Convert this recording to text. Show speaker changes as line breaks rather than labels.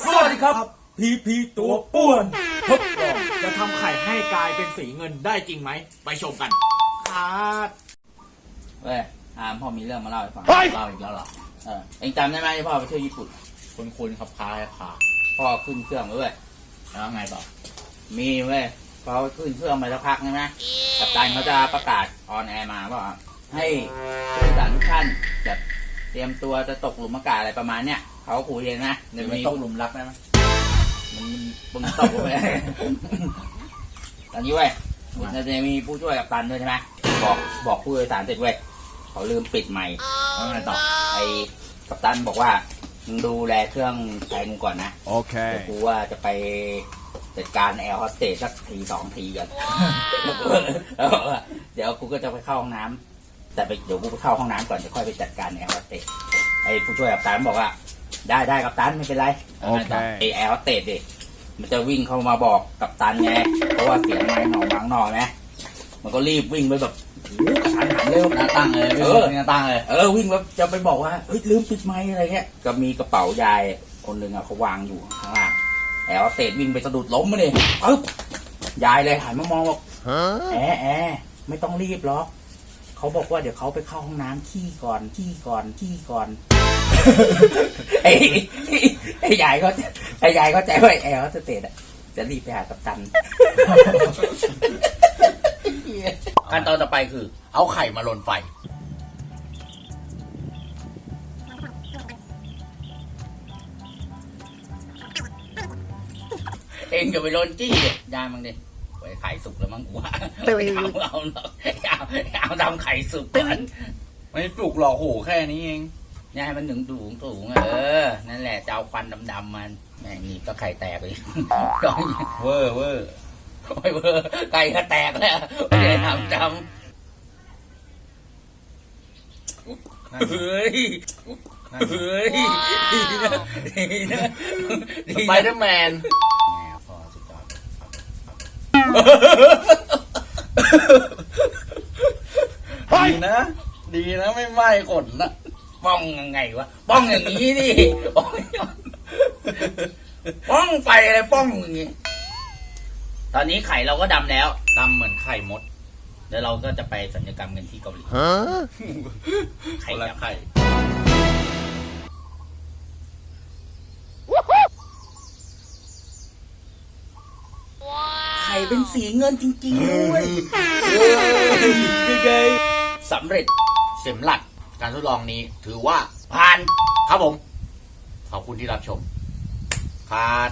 สวัสดีครับ พีพีตัวป้วนทดลอง
จะทำไข่ให้กลายเป็นสีเงินได้จริงไหม ไปชมกันครับ
เว้ยอามพ่อมีเรื่องมาเล่าให้ฟัง เล่าอีกแล้วเหรอ เออเองจำได้ไหมที่พ่อไปเที่ยวญี่ปุ่น
คุณคุณครับคล้ายขา
พ่อขึ้นเครื่องแล้วเว้ย
แล้วไงต่อ
มีเว้ยพอขึ้นเครื่องไปสักพักใช่ไหมกัปตันเขาจะประกาศออนแอร์มาว่าให้ผู้โดยสารทุกท่านแบบเตรียมตัวจะตกหลุมอากาศอะไรประมาณเนี้ย เขาคุยเองนะ
เดี๋ยว
มี
มีตกหลุมรักได้ไหม
มันมึงตกไปตอนนี้เว้ยมันจะมีผู้ช่วยกัปตันด้วยใช่ไหมบอกบอกผู้โดยสารเสร็จเว้ยเขาลืมปิดไมค์
แล้วไงต่อ
ไอ้กัปตันบอกว่ามึงดูแลเครื่องไทยมึงก่อนนะเดี๋ยว
Okay.
กูว่าจะไปจัดการแอร์โฮสเตสสักทีสองทีก่อนแล้วบอกว่าเดี๋ยวกูก็จะไปเข้าห้องน้ำแต่ไปเดี๋ยวกูไปเข้าห้องน้ำก่อนจะค่อยไปจัดการแอร์โฮสเตสไอ้ผู้ช่วยกัปตันบอกว่า ได้ได้กัปตันไม่เป็นไร
โอเค
ไอ้แอร์โฮสเตสดิมันจะวิ่งเข้ามาบอกกัปตันไงเพราะว่าเสียงไม้หนองบางหนอไหมมันก็รีบวิ่งไปแบบโอ้โหกระทันหันเร็ว
หน้าตั้งเลย
เออ
หน้าตั้งเลย
เออวิ่งแบบจะไปบอกว่าเฮ้ยลืมปิดไมค์อะไรเงี้ยก็มีกระเป๋ายายคนหนึ่งอะเขาวางอยู่ข้างล่างแอลเตดวิ่งไปสะดุดล้มมาเลยปึ๊บยายเลยหันมามองบอก
Huh?
แอแอไม่ต้องรีบหรอก เขาบอกว่าเดี๋ยวเขาไปเข้าห้องน้ำขี้ก่อนขี้ก่อนขี้ก่อนไอ้ไอ้ยายเขาไอ้ยายเขาใจว่าแอลเตดอะจะรีบไปหากัปตัน
ขั้นตอนต่อไปคือ เอาไข่มาลนไฟ
เองอย่าไปโดนจี้ดิยายมึงดิ ไว้ไข่สุกแล้วมั้งกูว่าเอาเอาเอาเอาทำไข่สุกก่อน
ไม่ปลุกหรอกโหแค่นี้เอง
เนี่ยให้มันถึงสูงสูงๆเออ นั่นแหละจะเอาควันดำๆมันแม่งนี่ก็ไข่แตกเลยก็
เวอร์เวอร์
ไม่เวอร์ไก่ก็แตกแล้วไม่ได้ทำจำเฮ้ยเฮ้ยดีนะดีนะดี
ไป
นะ
เดอร์แมน
แหมพอสุดยอดเลย
ดีนะ ดีนะไม่ไหม้ขนนะ
ป้องยังไงวะป้องอย่างนี้ดิป้องป้องไฟอะไรป้องอย่างนี้ ตอนนี้ไข่เราก็ดำแล้ว
ดำเหมือนไข่มด
แล้วเราก็จะไปสัญญกรรมกันที่เกาหลี
Huh?
ไข่
คนละ
ดำ
ไข่
เป็นสีเงินจริงๆด้วยสำเร็จ
เข็มหลักการทดลองนี้ถือว่า
ผ่าน
ครับผม ขอบคุณที่รับชมคาด